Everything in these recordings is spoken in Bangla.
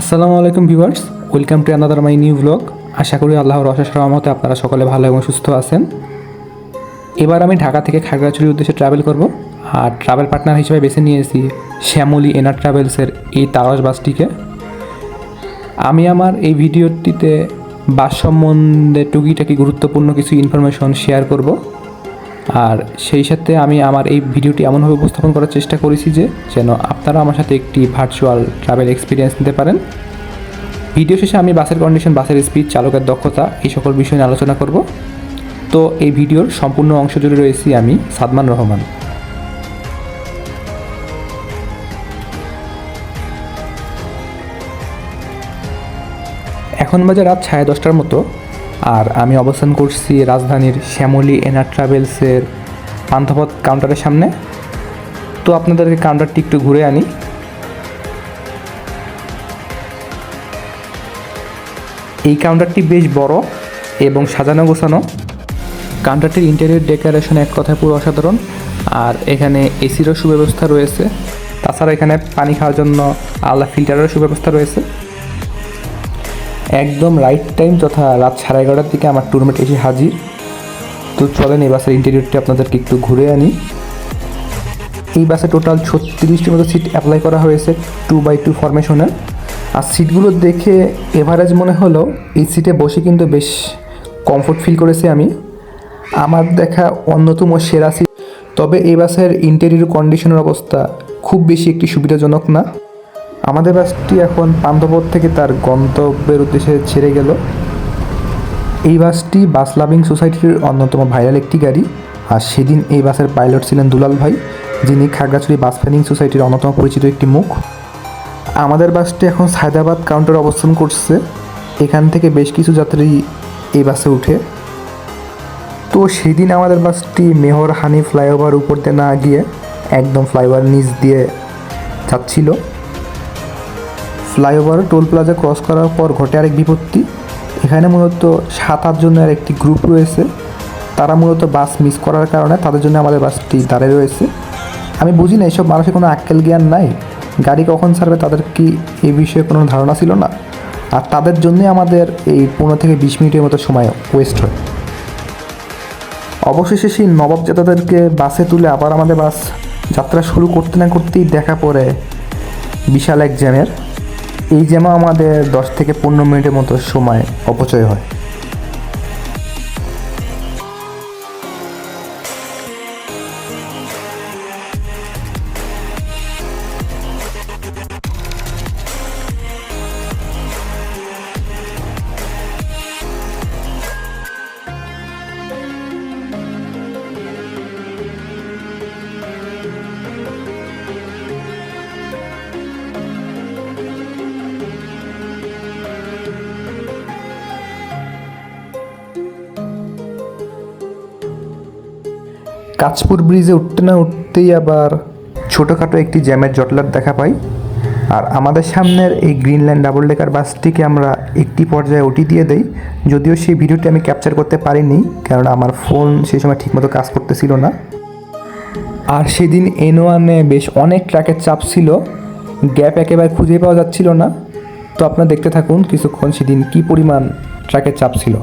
আসসালামু আলাইকুম viewers, welcome to another my new blog আশা করি আল্লাহর অশেষ রহমতে আপনারা সকলে ভালো এবং সুস্থ আছেন। এবার আমি ঢাকা থেকে খাগড়াছড়ির উদ্দেশ্যে ট্রাভেল করব। আর ট্রাভেল পার্টনার হিসেবে বেছে নিয়েছি শ্যামলী এনার ট্রাভেলসের এই তারস বাসটিকে। আমি আমার এই ভিডিওটিতে বাস সম্বন্ধে টুকিটাকি গুরুত্বপূর্ণ কিছু ইনফরমেশন শেয়ার করব। আর সেই সাথে আমি আমার এই ভিডিওটি এমনভাবে উপস্থাপন করার চেষ্টা করেছি যে যেন আপনারা আমার সাথে একটি ভার্চুয়াল ট্রাভেল এক্সপিরিয়েন্স নিতে পারেন। ভিডিও শেষে আমি বাসের কন্ডিশন বাসের স্পিড চালকের দক্ষতা এই সকল বিষয় নিয়ে আলোচনা করব। তো এই ভিডিওর সম্পূর্ণ অংশ জুড়ে রয়েছি আমি সাদমান রহমান। এখন বাজে রাত সাড়ে দশটার মতো। আর আমি অবস্থান করছি রাজধানীর শ্যামলী এনার ট্রাভেলসের পান্থপথ কাউন্টারের সামনে। তো আপনাদেরকে কাউন্টারটি একটু ঘুরে আনি। এই কাউন্টারটি বেশ বড় এবং সাজানো গোছানো। কাউন্টারটির ইন্টেরিয়র ডেকোরেশন এক কথায় পুরো অসাধারণ। আর এখানে এসিরও সুব্যবস্থা রয়েছে। তাছাড়া এখানে পানি খাওয়ার জন্য আলাদা ফিল্টারেরও সুব্যবস্থা রয়েছে। একদম রাইট টাইম তথা রাত সাড়ে এগারোটার দিকে আমার টুরমেট এসে হাজির। তো চলেন, এই বাসের ইন্টেরিয়রটি আপনাদেরকে একটু ঘুরে আনি। এই বাসে টোটাল ছত্রিশটির মতো সিট অ্যাপ্লাই করা হয়েছে টু বাই টু ফরমেশনের আর সিটগুলো দেখে এভারেজ মনে হলো, এই সিটে বসে কিন্তু বেশ কমফোর্ট ফিল করেছি আমি। আমার দেখা অন্যতম সেরা সিট তবে এই বাসের ইন্টেরিয়র কন্ডিশনের অবস্থা খুব বেশি একটি সুবিধাজনক না। আমাদের বাসটি এখন পান্থপথ থেকে তার গন্তব্যের উদ্দেশ্যে ছেড়ে গেল। এই বাসটি বাস লাভিং সোসাইটির অন্যতম ভাইরাল একটি গাড়ি। আর সেদিন এই বাসের পাইলট ছিলেন দুলাল ভাই, যিনি খাগড়াছড়ি বাস ফ্যানিং সোসাইটির অন্যতম পরিচিত একটি মুখ। আমাদের বাসটি এখন সায়দাবাদ কাউন্টারে অবস্থান করছে। এখান থেকে বেশ কিছু যাত্রী এই বাসে উঠে। তো সেদিন আমাদের বাসটি মেহর হানি ফ্লাইওভার উপর দিয়ে না গিয়ে একদম ফ্লাইওভার নিচ দিয়ে যাচ্ছিল। ফ্লাইওভার টোল প্লাজা ক্রস করার পর ঘটে আরেক বিপত্তি। এখানে মূলত সাত, আট জনের একটি গ্রুপ রয়েছে। তারা মূলত বাস মিস করার কারণে তাদের জন্য আমাদের বাসটি দাঁড়িয়ে রয়েছে। আমি বুঝি না এইসব মানুষের কোনো আক্কেল জ্ঞান নাই। গাড়ি কখন ছাড়বে তাদের কি এই বিষয়ে কোনো ধারণা ছিল না? আর তাদের জন্যই আমাদের এই পনেরো থেকে বিশ মিনিটের মতো সময় ওয়েস্ট হয়। অবশেষে সেই নবাবজাদাদেরকে বাসে তুলে আবার আমাদের বাস যাত্রা শুরু করতে না করতেই দেখা পড়ে বিশাল এক জ্যামের। এই যেমন আমাদের দশ থেকে পনেরো মিনিটের মতো সময় অপচয় হয়। কাঁচপুর ব্রিজে উঠতে না উঠতেই আবার ছোটোখাটো একটি জ্যামের জটলার দেখা পাই। আর আমাদের সামনের এই গ্রিনল্যান্ড ডাবল ডেকার বাসটিকে আমরা একটি পর্যায়ে উঠি দিয়ে দেই। যদিও সেই ভিডিওটি আমি ক্যাপচার করতে পারিনি কারণ আমার ফোন সেই সময় ঠিকমতো কাজ করতেছিল না। আর সেদিন এন ওয়ানে বেশ অনেক ট্রাকের চাপ ছিল, গ্যাপ একেবারে খুঁজে পাওয়া যাচ্ছিল না। তো আপনারা দেখতে থাকুন, কিছুক্ষণ সেদিন কী পরিমাণ ট্রাকের চাপ ছিল।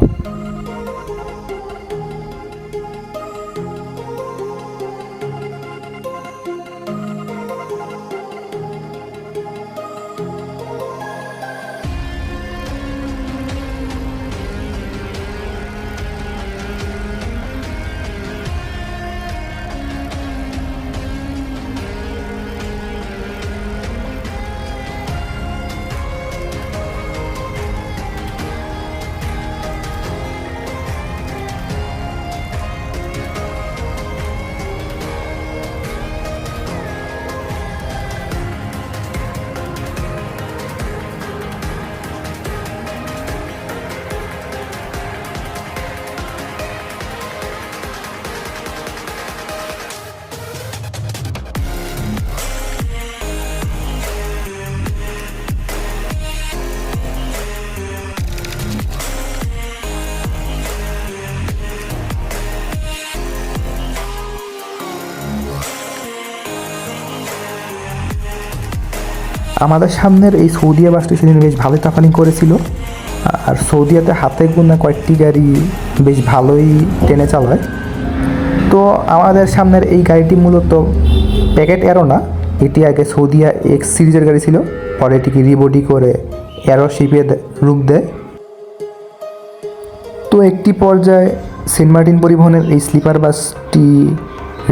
আমাদের সামনের এই সৌদিয়া বাসটি সেদিন বেশ ভালোই তাফানি করেছিল। আর সৌদিয়াতে হাতে গোনা কয়েকটি গাড়ি বেশ ভালোই টেনে চালায়। তো আমাদের সামনের এই গাড়িটি মূলত প্যাকেট এরো না, এটি আগে সৌদিয়া এক্স সিরিজের গাড়ি ছিল। পরে এটিকে রিবডি করে এরো শিপে রূপ দেয়। তো একটি পর্যায়ে সেন্ট মার্টিন পরিবহনের এই স্লিপার বাসটি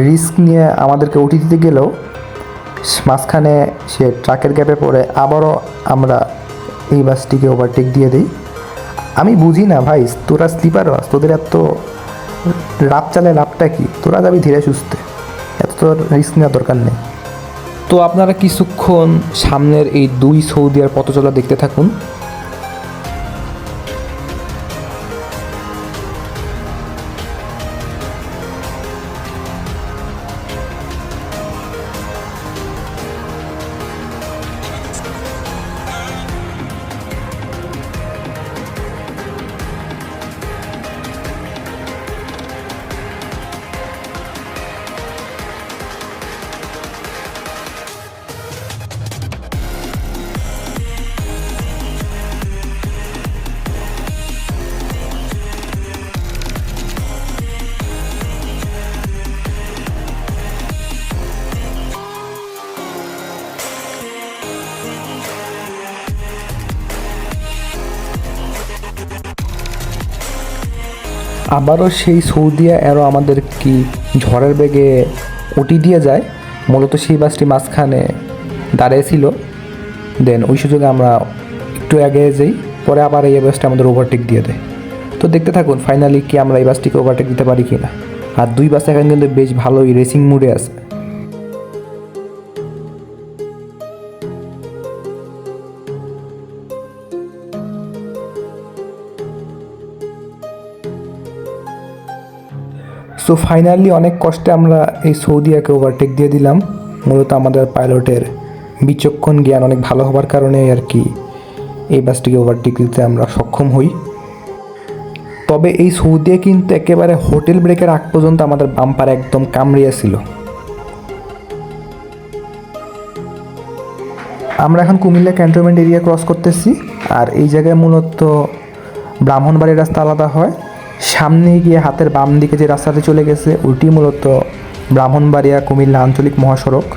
রিস্ক নিয়ে আমাদেরকে উঠে দিতে গেলেও মাঝখানে সে ট্রাকের গ্যাপে পড়ে, আবারও আমরা এই বাসটিকে ওভারটেক দিয়ে দিই। আমি বুঝি না ভাই, তোরা স্লিপার বাস, তোদের এত রাপ চালে লাভটা কি? তোরা যাবি ধীরে সুস্থে। এত তোর রিস্ক নেওয়ার দরকার নেই। তো আপনারা কিছুক্ষণ সামনের এই দুই সৌদি আর পথচলা দেখতে থাকুন। আবারও সেই সৌদিয়া এরও আমাদের কি ঝড়ের বেগে উটি দিয়ে যায়, মূলত সেই বাসটি মাঝখানে দাঁড়িয়েছিল দেন ওই সুযোগে আমরা একটু এগিয়ে যাই, পরে আবার এই বাসটা আমাদের ওভারটেক দিয়ে দেয়। তো দেখতে থাকুন ফাইনালি কি আমরা এই বাসটিকে ওভারটেক দিতে পারি কি না আর দুই বাস এখন কিন্তু বেশ ভালোই রেসিং মুডে আছে। সো ফাইনালি অনেক কষ্টে আমরা এই সৌদিয়াকে ওভারটেক দিয়ে দিলাম। মূলত আমাদের পাইলটের বিচক্ষণ জ্ঞান অনেক ভালো হবার কারণে আর কি এই বাসটিকে ওভারটেক দিতে আমরা সক্ষম হই। তবে এই সৌদিয়া কিন্তু একেবারে হোটেল ব্রেকের আগ পর্যন্ত আমাদের বাম্পার একদম কামড়িয়েছিল আমরা এখন কুমিল্লা ক্যান্টনমেন্ট এরিয়া ক্রস করতেছি। আর এই জায়গায় মূলত ব্রাহ্মণবাড়ির রাস্তা আলাদা হয়। সামনে গিয়ে হাতের বাম দিকে যে রাস্তাটি চলে গেছে ওইটি মূলত ব্রাহ্মণবাড়িয়া কুমিল্লা আঞ্চলিক মহাসড়ক।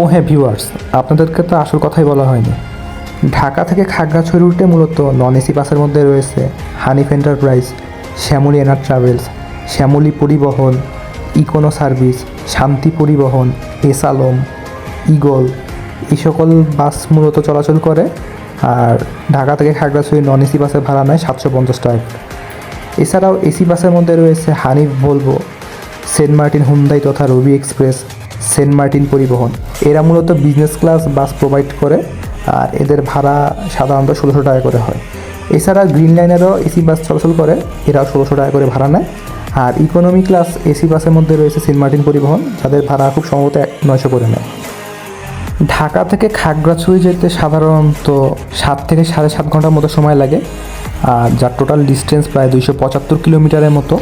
ও হ্যাঁ ভিউয়ার্স আপনাদেরকে তো আসল কথাই বলা হয়নি। ঢাকা থেকে খাগড়াছড়ি রুটে মূলত নন এসি বাসের মধ্যে রয়েছে হানিফ এন্টারপ্রাইজ, শ্যামলী এনার ট্রাভেলস, শ্যামলী পরিবহন, ইকোনো সার্ভিস, শান্তি পরিবহন, এস আলম ইগল এই সকল বাস মূলত চলাচল করে। আর ঢাকা থেকে খাগড়াছড়ি নন এসি বাসের ভাড়া নেয় সাতশো পঞ্চাশ টাকা। এছাড়াও এসি বাসের মধ্যে রয়েছে Hanif Volvo, Saint Martin Hyundai তথা রবি এক্সপ্রেস, সেন্ট মার্টিন পরিবহন। এরা মূলত বিজনেস ক্লাস বাস প্রোভাইড করে আর এদের ভাড়া সাধারণত ষোলোশো টাকা করে হয়। এছাড়া গ্রিন লাইনেরও এসি বাস চলাচল করে, এরাও ষোলোশো টাকা করে ভাড়া নেয়। আর ইকোনমি ক্লাস এসি বাসের মধ্যে রয়েছে সেন্ট মার্টিন পরিবহন, যাদের ভাড়া খুব সম্ভবত নয়শো করে নেয়। ঢাকা থেকে খাগড়াছড়ি যেতে সাধারণত সাত থেকে সাড়ে সাত ঘণ্টার মতো সময় লাগে, আর যার টোটাল ডিস্টেন্স প্রায় দুইশো পঁচাত্তর কিলোমিটারের মতো।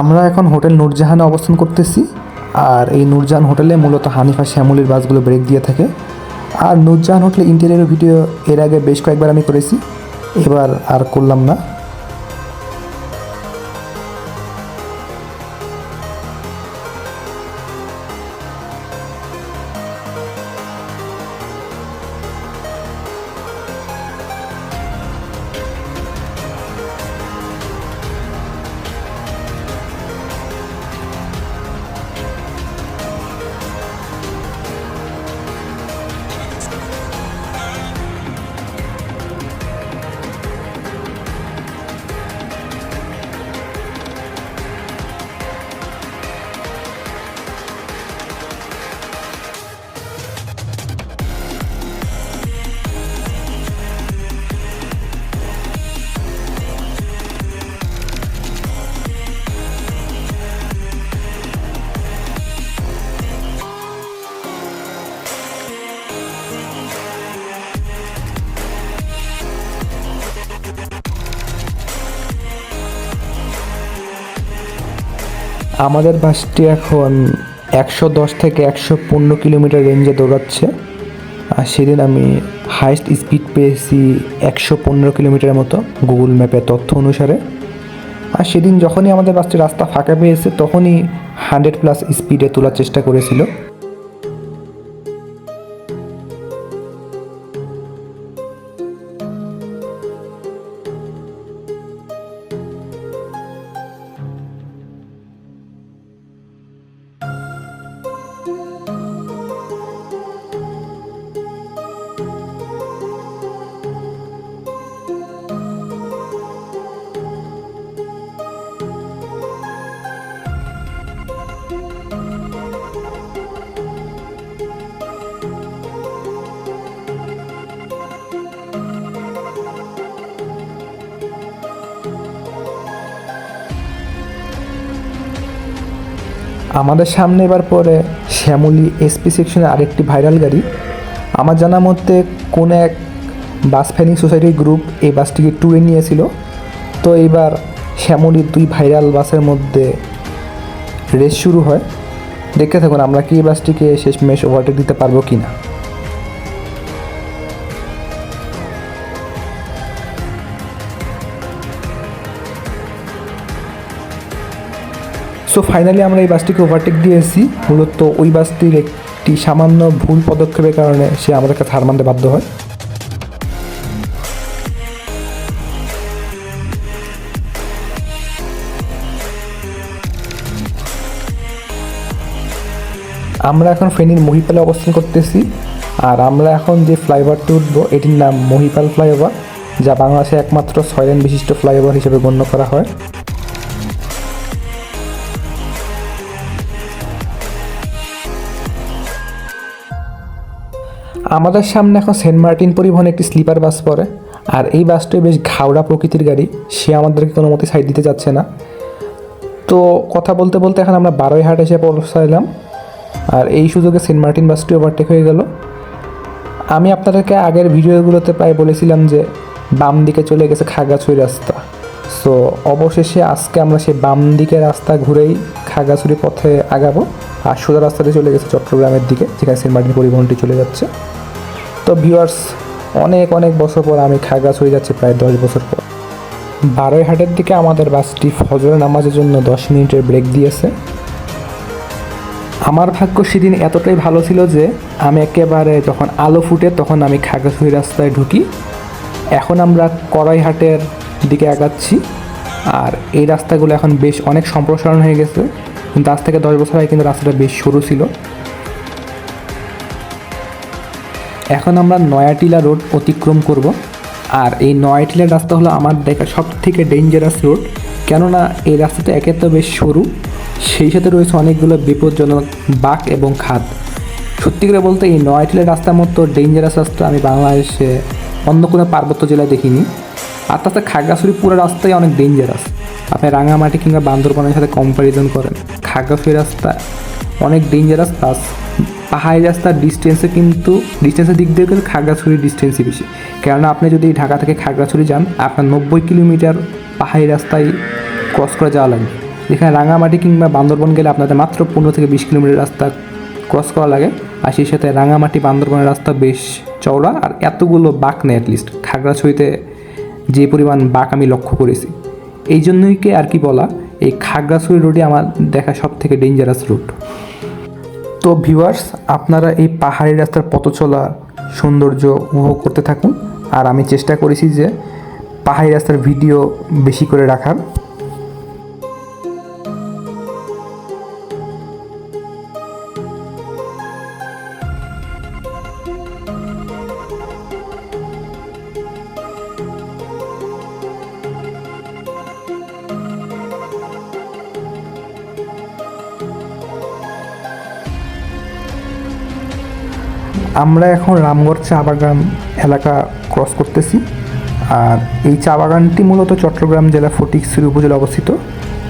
আমরা এখন হোটেল নূরজাহানে অবস্থান করতেছি। আর এই নূরজাহান হোটেলে মূলত হানিফা শ্যামলির বাসগুলো ব্রেক দিয়ে থাকে। আর নূরজাহান হোটেলে ইন্টেরিয়র ভিডিও এর আগে বেশ কয়েকবার আমি করেছি। এবার আর করলাম না। আমাদের বাসটি এখন একশো দশ থেকে একশো পনেরো কিলোমিটার রেঞ্জে দৌড়াচ্ছে। আর সেদিন আমি হাইস্ট স্পিড পেয়েছি একশো পনেরো কিলোমিটারের মতো গুগল ম্যাপের তথ্য অনুসারে। আর সেদিন যখনই আমাদের বাসটি রাস্তা ফাঁকা পেয়েছে, তখনই হান্ড্রেড প্লাস স্পিডে তোলার চেষ্টা করেছিল। আমাদের সামনে এবার পরে শ্যামলি এসপি সেকশনের আরেকটি ভাইরাল গাড়ি। আমার জানা মতে কোন এক বাস ফ্যানিং সোসাইটির গ্রুপ এই বাসটিকে ট্যুরে নিয়েছিল। তো এবার শ্যামলির দুই ভাইরাল বাসের মধ্যে রেস শুরু হয়। দেখে থাকুন আমরা কি এই বাসটিকে শেষমেশ ওভারটেক দিতে পারব কি না সো ফাইনালি আমরা এই বাসটিকে ওভারটেক দিয়েছি মূলত ওই বাসটির একটি সামান্য ভুল পদক্ষেপের কারণে সে আমাদেরকে হার মানতে বাধ্য হয়। আমরা এখন ফেনীর মহিপালে অবস্থান করতেছি। আর আমরা এখন যে ফ্লাইওভারটি উঠবো, এটির নাম মহিপাল ফ্লাইওভার, যা বাংলাদেশে একমাত্র ছয় লেন বিশিষ্ট ফ্লাইওভার হিসেবে গণ্য করা হয়। আমাদের সামনে এখন সেন্ট মার্টিন পরিবহন একটি স্লিপার বাস পড়ে, আর এই বাসটি বেশ ঘাওড়া প্রকৃতির গাড়ি। সে আমাদেরকে কোনো মতে সাইড দিতে যাচ্ছে না। তো কথা বলতে বলতে এখন আমরা বারোই বারোইহাট এসে পৌঁছাইলাম, আর এই সুযোগে সেন্ট মার্টিন বাসটি ওভারটেক হয়ে গেল। আমি আপনাদেরকে আগের ভিডিওগুলোতে প্রায় বলেছিলাম যে, বাম দিকে চলে গেছে খাগড়াছড়ি রাস্তা। সো অবশেষে আজকে আমরা সেই বাম দিকে রাস্তা ঘুরেই খাগাছুরি পথে আগাবো। আর সোজা রাস্তাতে চলে গেছে চট্টগ্রামের দিকে, যেখানে সেন্ট মার্টিন পরিবহনটি চলে যাচ্ছে। তো ভিউয়ার্স অনেক অনেক বছর পর আমি খাগড়াছড়ি যাচ্ছি, প্রায় দশ বছর পর। বারোই হাটের দিকে আমাদের বাসটি ফজরের নামাজের জন্য দশ মিনিটের ব্রেক দিয়েছে। আমার ভাগ্য সেদিন এতটাই ভালো ছিল যে, আমি একেবারে যখন আলো ফুটে তখন আমি খাগড়াছড়ি রাস্তায় ঢুকি। এখন আমরা কড়াইহাটের দিকে আগাচ্ছি, আর এই রাস্তাগুলো এখন বেশ অনেক সম্প্রসারণ হয়ে গেছে। কিন্তু আজ থেকে দশ বছর আগে কিন্তু রাস্তাটা বেশ সরু ছিল। এখন আমরা নয়াটিলা রোড অতিক্রম করব। আর এই নয়াটিলার রাস্তা হলো আমার দেখা সব থেকে ডেঞ্জারাস রোড কেননা এই রাস্তাটা একে তো বেশ সরু, সেই সাথে রয়েছে অনেকগুলো বিপজ্জনক বাঁক এবং খাদ। সত্যি করে বলতে এই নয়াটিলার রাস্তার মতো ডেঞ্জারাস রাস্তা আমি বাংলাদেশে অন্য কোনো পার্বত্য জেলায় দেখিনি। আর তাছাড়া খাগড়াছড়ি পুরো রাস্তায় অনেক ডেঞ্জারাস আপনি রাঙামাটি কিংবা বান্দরবনের সাথে কম্প্যারিজন করেন। খাগড়াছড়ি রাস্তা। অনেক ডেঞ্জারাস প্লাস পাহাড়ি রাস্তার ডিস্টেন্সে কিন্তু ডিস্টেন্সের দিক দিয়ে কিন্তু খাগড়াছড়ির ডিস্টেন্সই বেশি। কেননা আপনি যদি ঢাকা থেকে খাগড়াছড়ি যান, আপনার নব্বই কিলোমিটার পাহাড়ি রাস্তায় ক্রস করে যাওয়া লাগবে। যেখানে রাঙামাটি কিংবা বান্দরবন গেলে আপনাদের মাত্র পনেরো থেকে বিশ কিলোমিটার রাস্তা ক্রস করা লাগে। আর সেই সাথে রাঙামাটি বান্দরবনের রাস্তা বেশ চওড়া। আর এতগুলো বাঁক নেই অ্যাটলিস্ট খাগড়াছড়িতে যে পরিমাণ বাঁক আমি লক্ষ্য করেছি। এই জন্যই কে আর কি বলা? এই খাগড়াছড়ি রোডই আমার দেখা সব থেকে ডেঞ্জারাস রুট তো ভিউয়ার্স আপনারা এই পাহাড়ি রাস্তার পথ চলা সৌন্দর্য উপভোগ করতে থাকুন। আর আমি চেষ্টা করেছি যে পাহাড়ি রাস্তার ভিডিও বেশি করে রাখার। আমরা এখন রামগড় চা বাগান এলাকা ক্রস করতেছি। আর এই চা বাগানটি মূলত চট্টগ্রাম জেলা ফটিকছড়ি উপজেলা অবস্থিত।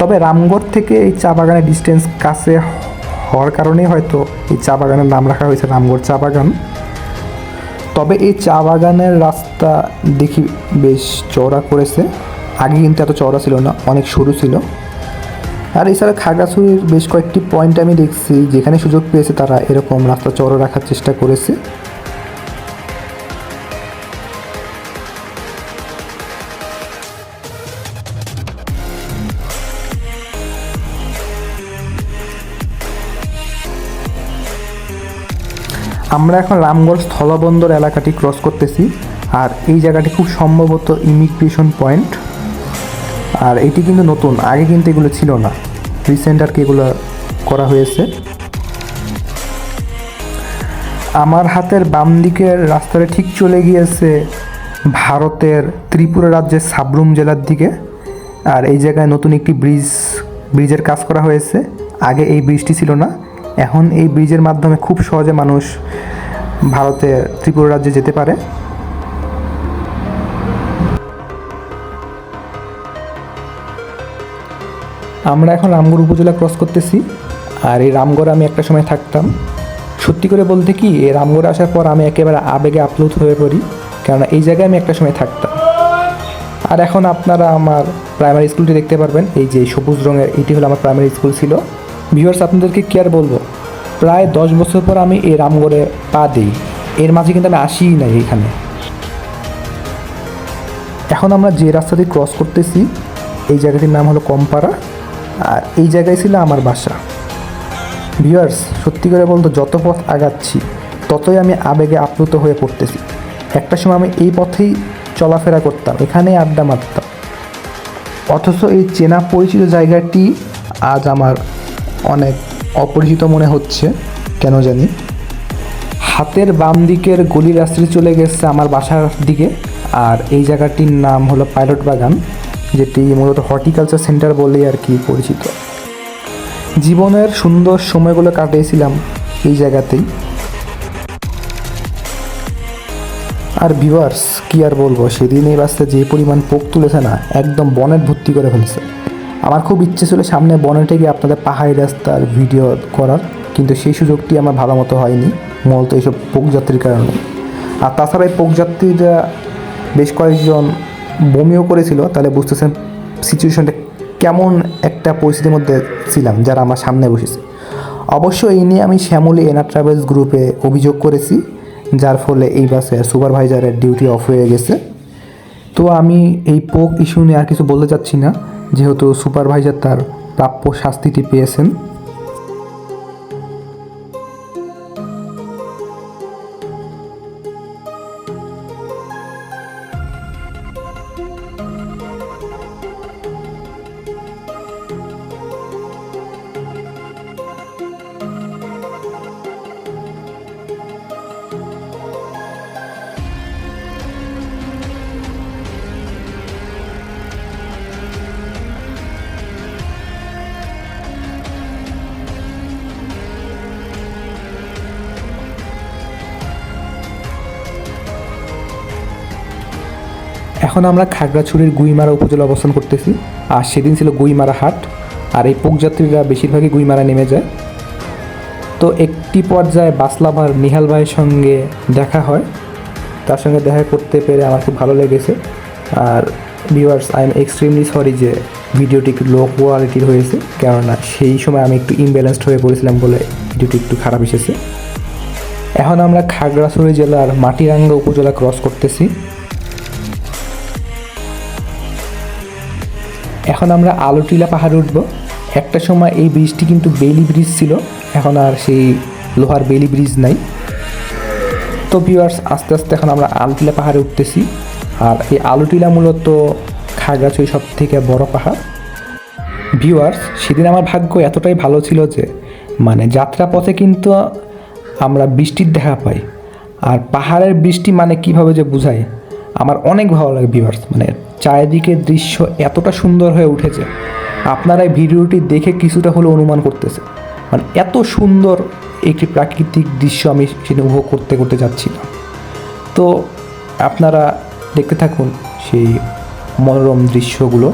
তবে রামগড় থেকে এই চা বাগানের ডিস্টেন্স কাছে হওয়ার কারণেই হয়তো এই চা বাগানের নাম রাখা হয়েছে রামগড় চা বাগান। তবে এই চা বাগানের রাস্তা দেখি বেশ চওড়া করেছে। আগে কিন্তু এত চওড়া ছিল না, অনেক সরু ছিল। আর এছাড়া খাগড়াছড়ির বেশ কয়েকটি পয়েন্ট আমি দেখছি, যেখানে সুযোগ পেয়েছে তারা এরকম রাস্তা চড়ো রাখার চেষ্টা করেছে। আমরা এখন রামগড় স্থলবন্দর এলাকাটি ক্রস করতেছি, আর এই জায়গাটি খুব সম্ভবত ইমিগ্রেশন পয়েন্ট আর এটি কিন্তু নতুন, আগে কিন্তু এগুলো ছিল না। রিসেন্ট আর কি এগুলো করা হয়েছে? আমার হাতের বাম দিকের রাস্তাটা ঠিক চলে গিয়েছে ভারতের ত্রিপুরা রাজ্যের সাবরুম জেলার দিকে। আর এই জায়গায় নতুন একটি ব্রিজ, ব্রিজের কাজ করা হয়েছে। আগে এই ব্রিজটি ছিল না। এখন এই ব্রিজের মাধ্যমে খুব সহজে মানুষ ভারতের ত্রিপুরা রাজ্যে যেতে পারে। আমরা এখন রামগড় উপজেলা ক্রস করতেছি, আর এই রামগড় আমি একটা সময় থাকতাম। সত্যি করে বলতে কি, এই রামগড়ে আসার পর আমি একেবারে আবেগে আপ্লুত হয়ে পড়ি, কেননা এই জায়গায় আমি একটা সময় থাকতাম। আর এখন আপনারা আমার প্রাইমারি স্কুলটি দেখতে পারবেন, এই যে সবুজ রঙের, এটি হলো আমার প্রাইমারি স্কুল ছিল। ভিউয়ার্স আপনাদেরকে কি আর বলব? প্রায় দশ বছর পর আমি এই রামগড়ে পা দিই। এর মাঝে কিন্তু আমি আসিই নাই এখানে। এখন আমরা যে রাস্তা দিয়ে ক্রস করতেছি, এই জায়গাটির নাম হলো কমপাড়া আর এই জায়গায় ছিল আমার বাসা। ভিউয়ার্স সত্যি করে বলতো যত পথ আগাচ্ছি, ততই আমি আবেগে আপ্লুত হয়ে পড়তেছি। একটা সময় আমি এই পথেই চলাফেরা করতাম, এখানেই আড্ডা মারতাম। অথচ এই চেনা পরিচিত জায়গাটি আজ আমার অনেক অপরিচিত মনে হচ্ছে, কেন জানি? হাতের বাম দিকের গলির রাস্তাটি চলে গেছে আমার বাসার দিকে, আর এই জায়গাটির নাম হলো পাইলট বাগান। যেটি মূলত হর্টিকালচার সেন্টার বলেই আর কি পরিচিত। জীবনের সুন্দর সময়গুলো কাটিয়েছিলাম এই জায়গাতেই। আর ভিভার্স কি আর বলব, সেদিন এই রাস্তায় যে পরিমাণ পোক তুলেছে না, একদম বনেট ভর্তি করে ফেলেছে। আমার খুব ইচ্ছে ছিল সামনে বনেটে গিয়ে আপনাদের পাহাড়ি রাস্তার ভিডিও করার, কিন্তু সেই সুযোগটি আমার ভালো মতো হয়নি, মূলত এইসব পোক যাত্রীর কারণে। আর তাছাড়া এই পোক যাত্রীরা বেশ কয়েকজন বমিও করেছিল, তাহলে বুঝতেছেন সিচুয়েশনটা কেমন একটা পরিস্থিতির মধ্যে ছিলাম, যারা আমার সামনে বসেছে। অবশ্য এই নিয়ে আমি শ্যামলী এনার ট্রাভেলস গ্রুপে অভিযোগ করেছি, যার ফলে এই বাসে সুপারভাইজারের ডিউটি অফ হয়ে গেছে। তো আমি এই পোক ইস্যু নিয়ে আর কিছু বলতে চাচ্ছি না, যেহেতু সুপারভাইজার তার প্রাপ্য শাস্তিটি পেয়েছেন। এখন আমরা খাগড়াছড়ির গুইমারা উপজেলা অবস্থান করতেছি, আর সেদিন ছিল গুইমারা হাট, আর এই পোক যাত্রীরা বেশিরভাগই গুইমারা নেমে যায়। তো একটি পর্যায়ে বাসলাভার নিহাল ভাইয়ের সঙ্গে দেখা হয়। তার সঙ্গে দেখা করতে পেরে আমার খুব ভালো লেগেছে। আর viewers I am extremely sorry যে ভিডিওটি একটু লো কোয়ালিটির হয়েছে, কেননা সেই সময় আমি একটু ইমব্যালেন্সড হয়ে পড়েছিলাম বলে ভিডিওটি একটু খারাপ এসেছে। এখন আমরা খাগড়াছড়ি জেলার মাটিরাঙ্গা উপজেলা ক্রস করতেছি। এখন আমরা আলোটিলা পাহাড়ে উঠবো। একটা সময় এই ব্রিজটি কিন্তু বেলি ব্রিজ ছিল, এখন আর সেই লোহার বেলি ব্রিজ নাই। তো ভিউয়ার্স আস্তে আস্তে এখন আমরা আলটিলা পাহাড়ে উঠতেছি। আর এই আলুটিলা মূলত খাগড়াছড়ি সব থেকে বড় পাহাড়। ভিউয়ার্স সেদিন আমার ভাগ্য এতটাই ভালো ছিল যে মানে যাত্রা পথে কিন্তু আমরা বৃষ্টির দেখা পাই। আর পাহাড়ের বৃষ্টি মানে কীভাবে যে বুঝাই আমার অনেক ভালো লাগে ভিউয়ার্স মানে চারিদিকের দৃশ্য এতটা সুন্দর হয়ে উঠেছে। আপনারা এই ভিডিওটি দেখে কিছুটা হলেও অনুমান করতেছে। মানে এত সুন্দর একটি প্রাকৃতিক দৃশ্য আমি সেটা উপভোগ করতে করতে যাচ্ছিলাম তো আপনারা দেখতে থাকুন সেই মনোরম দৃশ্যগুলো।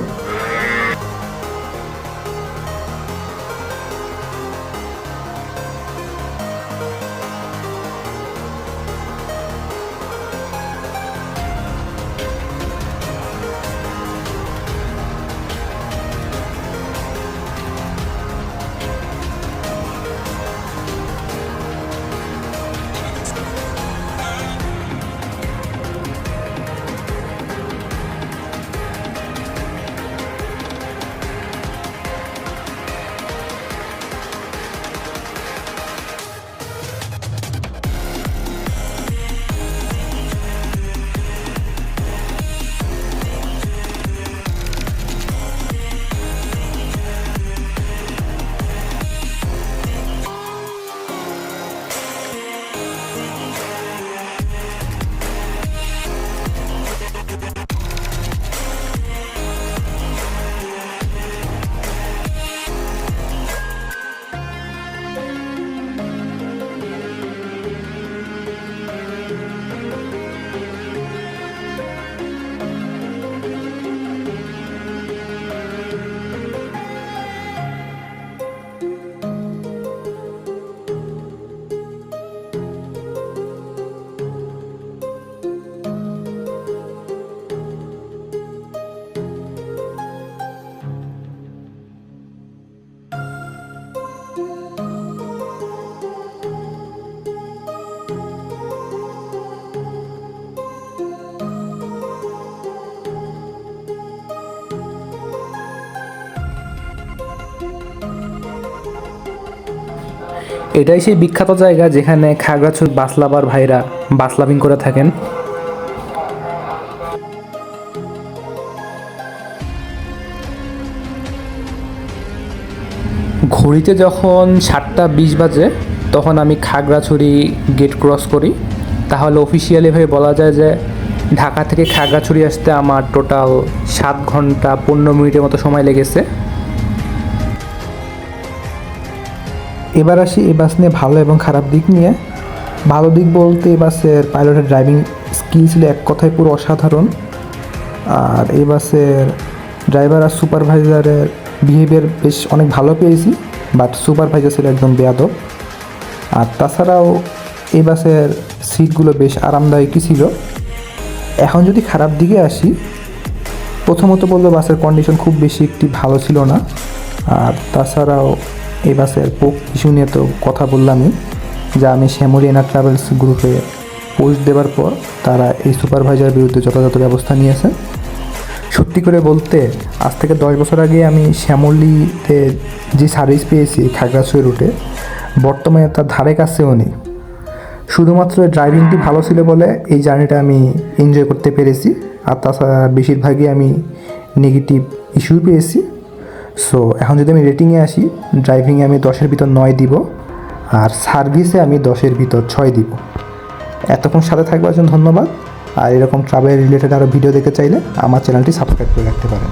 এটাই সেই বিখ্যাত জায়গা যেখানে খাগড়াছড়ি বাস লাভার ভাইরা বাস লাভিং করে থাকেন। ঘড়িতে যখন সাতটা বিশ বাজে, তখন আমি খাগড়াছড়ি গেট ক্রস করি। তাহলে অফিসিয়ালিভাবে বলা যায় যে ঢাকা থেকে খাগড়াছড়ি আসতে আমার টোটাল সাত ঘণ্টা পনেরো মিনিটের মতো সময় লেগেছে। এবার আসি এই বাস নিয়ে ভালো এবং খারাপ দিক নিয়ে। ভালো দিক বলতে এই বাসের পাইলটের ড্রাইভিং স্কিল ছিল এক কথায় পুরো অসাধারণ। আর এই বাসের ড্রাইভার আর সুপারভাইজারের বিহেভিয়ার বেশ অনেক ভালো পেয়েছি বাট সুপারভাইজার ছিল একদম বেয়াদব। আর তাছাড়াও এই বাসের সিটগুলো বেশ আরামদায়কই ছিল। এখন যদি খারাপ দিকে আসি, প্রথমত বলব বাসের কন্ডিশন খুব বেশি একটি ভালো ছিল না। আর তাছাড়াও এই বাসের ইস্যু নিয়ে তো কথা বললামই, যা আমি শ্যামলিয়ানা ট্রাভেলস গ্রুপে পোস্ট দেওয়ার পর তারা এই সুপারভাইজারের বিরুদ্ধে যথাযথ ব্যবস্থা নিয়েছে। সত্যি করে বলতে, আজ থেকে দশ বছর আগে আমি শ্যামলিতে যে সার্ভিস পেয়েছি খাগড়াছড়ি রুটে, বর্তমানে তার ধারে কাছেও নেই। শুধুমাত্র ড্রাইভিংটি ভালো ছিল বলে এই জার্নিটা আমি এনজয় করতে পেরেছি, আর তাছাড়া বেশিরভাগই আমি নেগেটিভ ইস্যু পেয়েছি। সো এখন যদি আমি রেটিংয়ে আসি ড্রাইভিংয়ে আমি দশের ভিতর নয় দিব আর সার্ভিসে আমি দশের ভিতর ছয় দিব। এতক্ষণ সাথে থাকবার জন্য ধন্যবাদ। আর এরকম ট্রাভেল রিলেটেড আরও ভিডিও দেখতে চাইলে আমার চ্যানেলটি সাবস্ক্রাইব করে রাখতে পারেন।